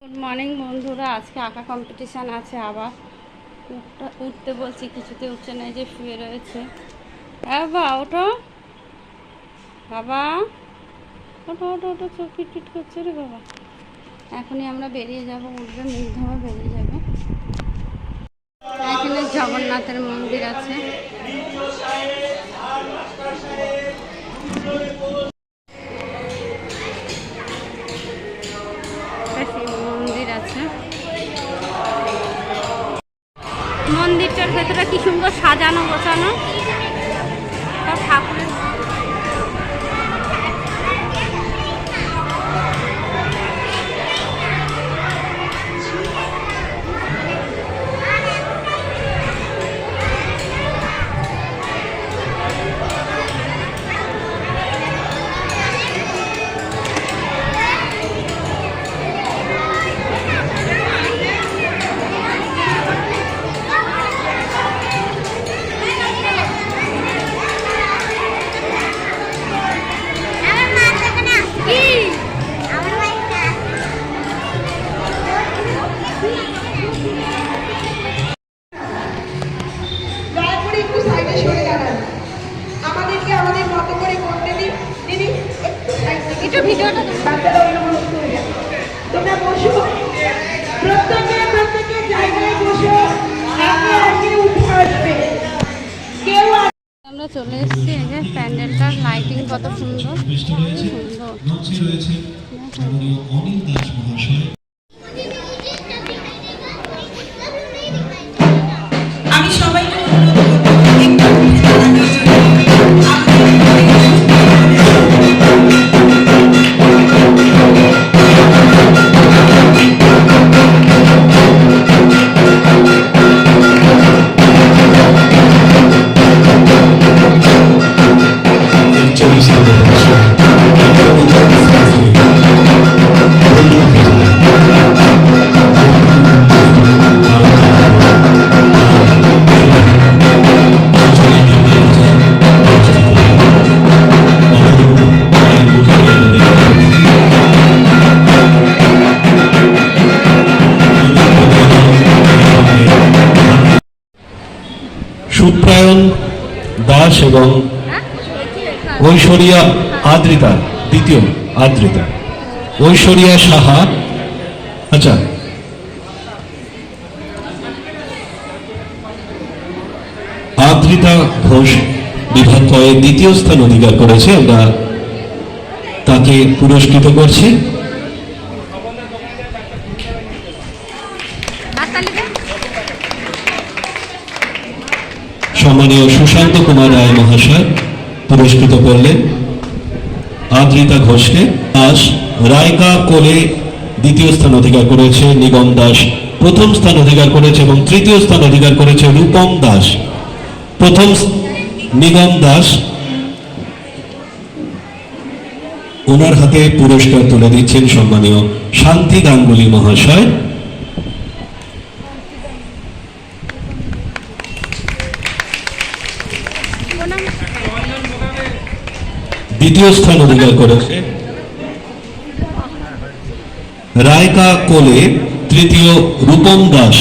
Good morning বন্ধুরা। আজকে আঁকা কম্পিটিশান আছে আবার। উঠতে- বলছি, কিছুতে উঠছে না যে শুয়ে রয়েছে। হ্যাঁ বাবা ওঠো। বাবা। ওঠো ওঠো ওঠো, চোখ পিট করছে রে বাবা। এখনই আমরা বেরিয়ে যাব, উঠবে, মুখ ধোয়া, বেরিয়ে যাবে। এখানে জগন্নাথের মন্দির আছে। মন্দিরটার ভেতরে কি সুন্দর সাজানো গোছানো? ঠাকুরের একটু ভিডিওটা তোমরা বসো। প্রত্যেকে প্রত্যেকের জায়গায় বসো। একে একে উঠে আসবে। কেউ আমরা চলে এসেছি এই যে প্যান্ডেলটার লাইটিং কত সুন্দর। সুন্দর। সুপ্রায়ণ দাস এবং ঐশ্বরিয়া আদ্রিতা দ্বিতীয় আদ্রিতা ঐশ্বরিয়া সাহা আচ্ছা। আদ্রিতা ঘোষ বিভাগ কয়ে দ্বিতীয় স্থান অধিকার করেছে। আমরা তাকে পুরস্কৃত করছি। সম্মানীয় সুশান্ত কুমার রায় মহাশয়। পুরস্কৃত করলেন আদ্রিতা ঘোষকে। দাস রায়কা কোলে দ্বিতীয় স্থান অধিকার করেছে নিগম দাস। প্রথম স্থান অধিকার করেছে এবং তৃতীয় স্থান অধিকার করেছে রূপম দাস। প্রথম নিগম দাস ওনার হাতে পুরস্কার তুলে দিচ্ছেন সম্মানীয় শান্তি গাঙ্গুলি মহাশয়। দ্বিতীয় স্থান অধিকার করেছে। রায়কা কোলে তৃতীয় রূপম দাস।